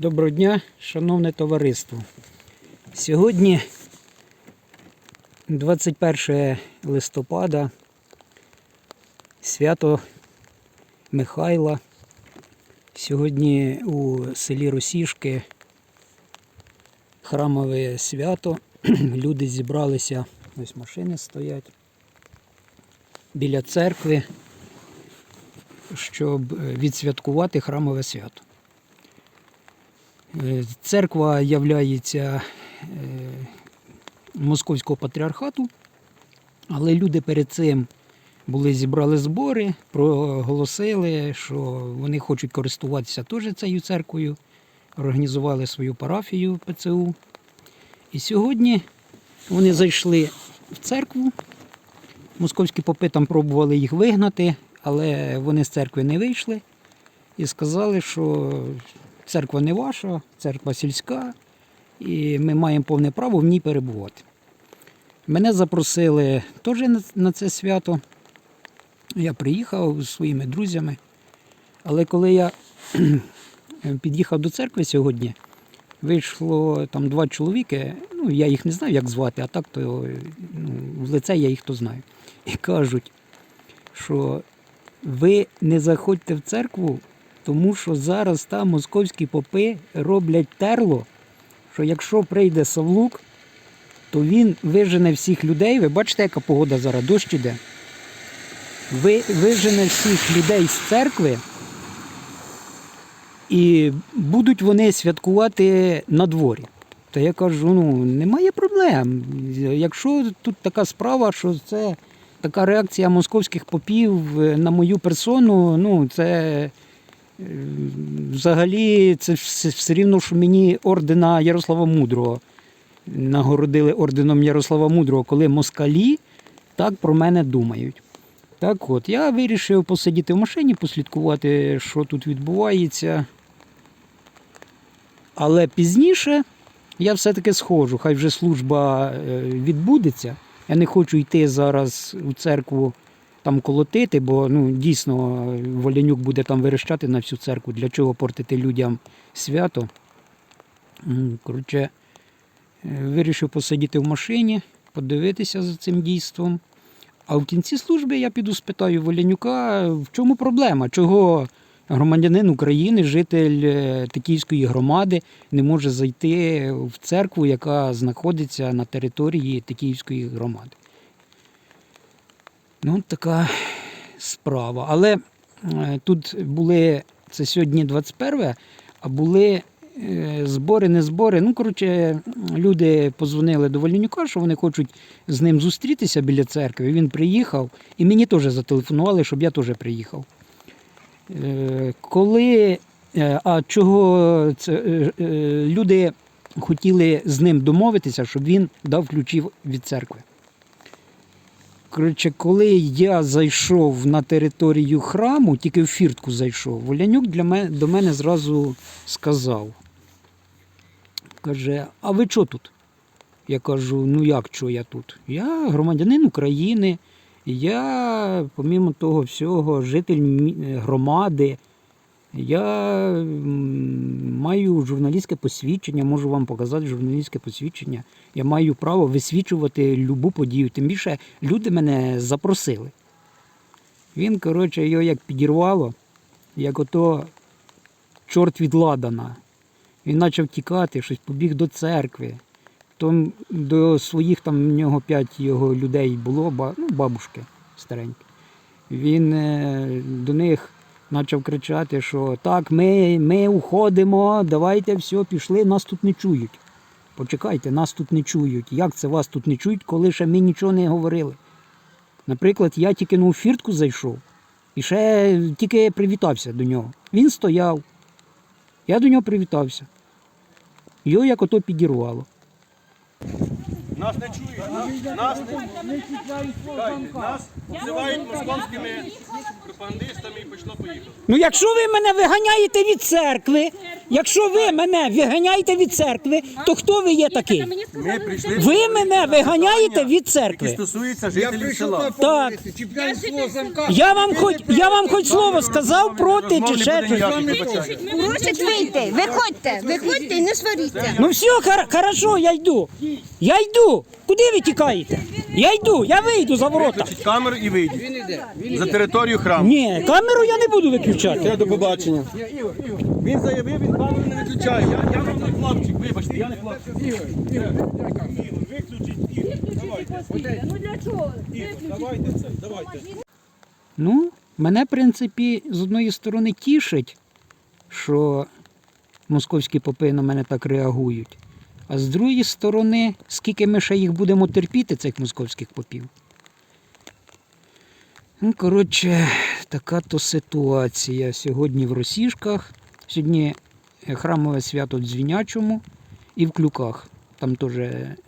Доброго дня, шановне товариство. Сьогодні 21 листопада, свято Михайла. Сьогодні у селі Росішки храмове свято. Люди зібралися, ось машини стоять біля церкви, щоб відсвяткувати храмове свято. Е, Церква являється е, Московського патріархату, але люди перед цим були зібрали збори, проголосили, що вони хочуть користуватися теж цією церквою, організували свою парафію ПЦУ. І сьогодні вони зайшли в церкву. Московські попи там пробували їх вигнати, але вони з церкви не вийшли і сказали, що церква не ваша, церква сільська, і ми маємо повне право в ній перебувати. Мене запросили теж на- це свято. Я приїхав зі своїми друзями. Але коли я під'їхав до церкви сьогодні, вийшло там два чоловіки, ну я їх не знаю, як звати, а так то ну, в лице я їх то знаю. І кажуть, що ви не заходьте в церкву, тому що зараз там московські попи роблять терло, що якщо прийде Савлук, то він вижене всіх людей. Ви бачите, яка погода зараз, дощ іде. Ви вижене всіх людей з церкви, і будуть вони святкувати на дворі. Та я кажу, ну немає проблем. Якщо тут така справа, що це така реакція московських попів е, на мою персону, ну це взагалі це все, рівно, що мені ордена Ярослава Мудрого нагородили орденом Ярослава Мудрого, коли москалі так про мене думають. Так от, я вирішив посидіти в машині, послідкувати, що тут відбувається. Але пізніше я все-таки схожу, хай вже служба е, відбудеться. Я не хочу йти зараз у церкву там колотити, бо ну, дійсно Волянюк буде там верещати на всю церкву. Для чого портити людям свято? Коротше, е, вирішив посидіти в машині, подивитися за цим дійством. А в кінці служби я піду спитаю Волянюка, в чому проблема? Чого громадянин України, житель е, громади, не може зайти в церкву, яка знаходиться на території Тетіївської громади? Ну, така справа. Але е, тут були, це сьогодні 21, а були е, збори, не збори. Ну, коротше, люди позвонили до Волянюка, що вони хочуть з ним зустрітися біля церкви. Він приїхав, і мені теж зателефонували, щоб я теж приїхав. Е, Коли, а чого це, люди хотіли з ним домовитися, щоб він дав ключі від церкви. Коротше, коли я зайшов на територію храму, тільки в фіртку зайшов, Волянюк для мене, до мене зразу сказав. Каже, а ви що тут? Я кажу, ну як що я тут? Я громадянин України, я, помімо того всього, житель громади. Я маю журналістське посвідчення, можу вам показати журналістське посвідчення. Я маю право висвічувати любу подію. Тим більше люди мене запросили. Він, коротше, його як підірвало, як ото чорт від ладана. Він почав тікати, щось побіг до церкви. Там до своїх там в нього п'ять його людей було, ну, бабушки старенькі. Він е, до них почав кричати, що так, ми, ми уходимо, давайте все, пішли, нас тут не чують. Почекайте, нас тут не чують. Як це вас тут не чують, коли ще ми нічого не говорили? Наприклад, я тільки в фіртку зайшов і ще тільки привітався до нього. Він стояв. Я до нього привітався. Його як ото підірвало. Нас не чують, нас, нас не чекають, нас називають московськими пропагандистами і пішло поїхало. Ну, якщо ви мене виганяєте від церкви, якщо ви мене виганяєте від церкви, то хто ви є такий? Ми прийшли. Ви мене виганяєте від які церкви. стосуються Я жителів прийшов села. Так. чіпляю свого замка. Я вам хоч я вам хоч слово сказав проти чи ще щось. Просять вийти, виходьте, виходьте і не сваріться. Ну все, хор- хорошо, я йду. Я йду. Куди ви тікаєте? Я йду, я вийду за ворота. Виключіть камеру і вийдіть. За територію храму. Ні, камеру я не буду виключати. Все, до побачення. Він заявив, він камеру не виключає. Я, я вам не хлопчик, вибачте, я не хлопчик. Ну для чого? Давайте це, давайте. Ну, мене, в принципі, з одної сторони тішить, що московські попи на мене так реагують. А з другої сторони, скільки ми ще їх будемо терпіти, цих московських попів. Ну, коротше, така то ситуація сьогодні в Росішках. Сьогодні храмове свято в Дзвінячому і в Клюках. Там теж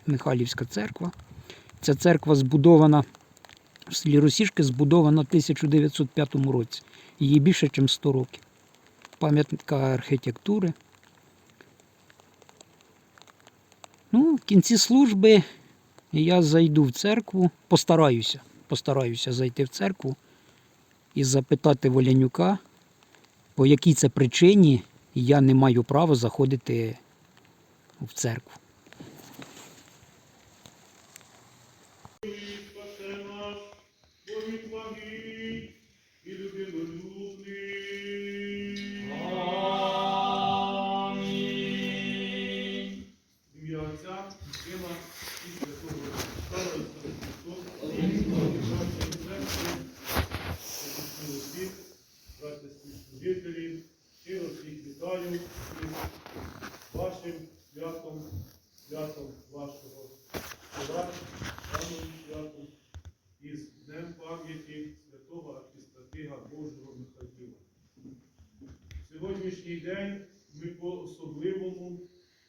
Михайлівська церква. Ця церква збудована в селі Росішки збудована в 1905 році. Їй більше, ніж 100 років. Пам'ятка архітектури. Ну, в кінці служби я зайду в церкву, постараюся, постараюся зайти в церкву і запитати Волянюка, по якій це причині я не маю права заходити в церкву. І. щиро всіх вітаю із вашим святом, святом вашого села, самим святом, із Днем пам'яті святого архістратига Божого Михайла. Сьогоднішній день ми по-особливому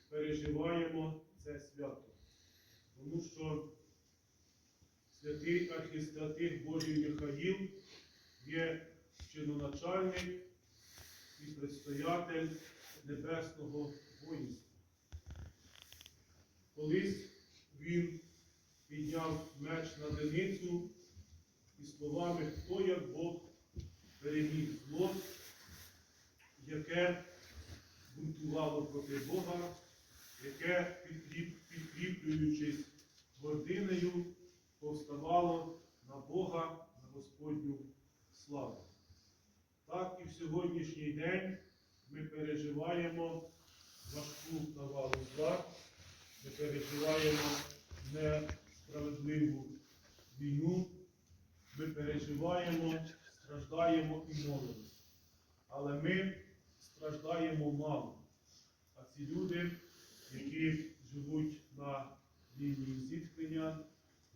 переживаємо це свято, тому що святий архістратиг Божий Михаїл є чиноначальник і предстоятель небесного воїнства. Колись він підняв меч на деницю і словами Хто як Бог переміг зло, яке бунтувало проти Бога, яке, підкріплюючись гординею, повставало на Бога, на Господню славу. Сьогоднішній день ми переживаємо важку навалу зла, ми переживаємо несправедливу війну, ми переживаємо, страждаємо і молимося. Але ми страждаємо мало. А ці люди, які живуть на лінії зіткнення,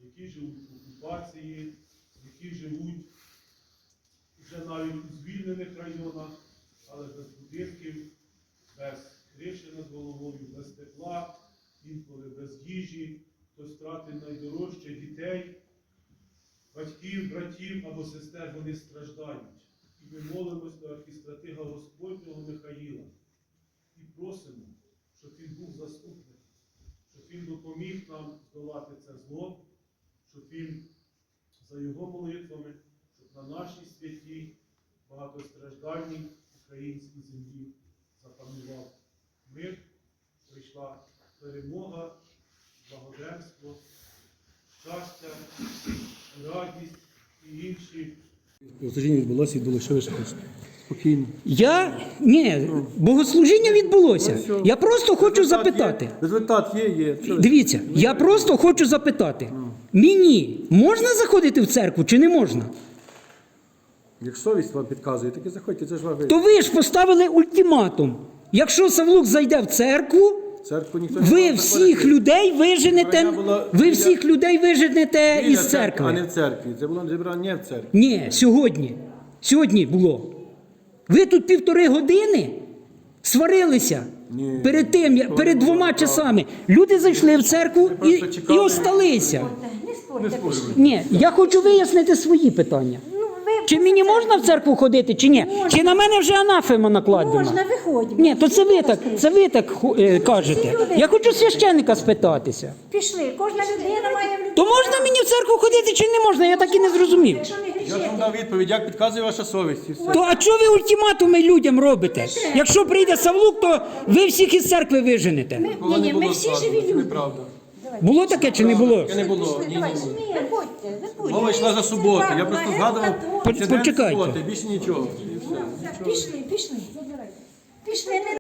які живуть в окупації, які живуть вже навіть у звільнених районах, але без будинків, без криші над головою, без тепла, інколи без їжі, хтось втратив найдорожче дітей, батьків, братів або сестер, вони страждають. І ми молимось до архістратига Господнього Михаїла і просимо, щоб він був заступник, щоб він допоміг нам здолати це зло, щоб він за його молитвами, на нашій святій, багатостраждальній українській землі запанував мир, прийшла перемога, благоденство, щастя, радість і інші. Служіння відбулося, відбулося, що ви? Спокійно. Я ні, богослужіння відбулося. Я просто хочу запитати. Результат є, є. Дивіться, я просто хочу запитати. Мені можна заходити в церкву чи не можна? Як совість вам підказує, так і заходьте, це ж вам ви. То ви ж поставили ультиматум. Якщо Савлук зайде в церкву, Церкву ніхто не ви має всіх заходити. людей виженете, Зібрання було ви біля- всіх людей виженете Біля із церкви, А не церкви. в церкві. Це було зібрання не в церкві. Ні, сьогодні. Сьогодні було. Ви тут півтори години сварилися. Ні. Перед тим, я- перед двома часами. Люди зайшли в церкву і, просто і чекали. осталися. Не спорте, пішли. Ні, я хочу вияснити свої питання. Чи мені можна в церкву ходити, чи ні? Чи на мене вже анафема накладена? Можна, виходь. Ні, то це ви так, це ви так е, кажете. Я хочу священника спитатися. Пішли, кожна людина має в То можна мені в церкву ходити чи не можна? Я так і не зрозумів. Я ж вам дав відповідь, як підказує ваша совість. І все. То а чого ви ультиматуми людям робите? Якщо прийде Савлук, то ви всіх із церкви виженете. Ні, ні, ми всі живі люди. неправда. Було таке чи не було? Не було. Ні, ні, ні. Мова йшла за суботу. Я просто згадував почекайте. суботи, більше нічого. І. Пішли, пішли. Пішли, не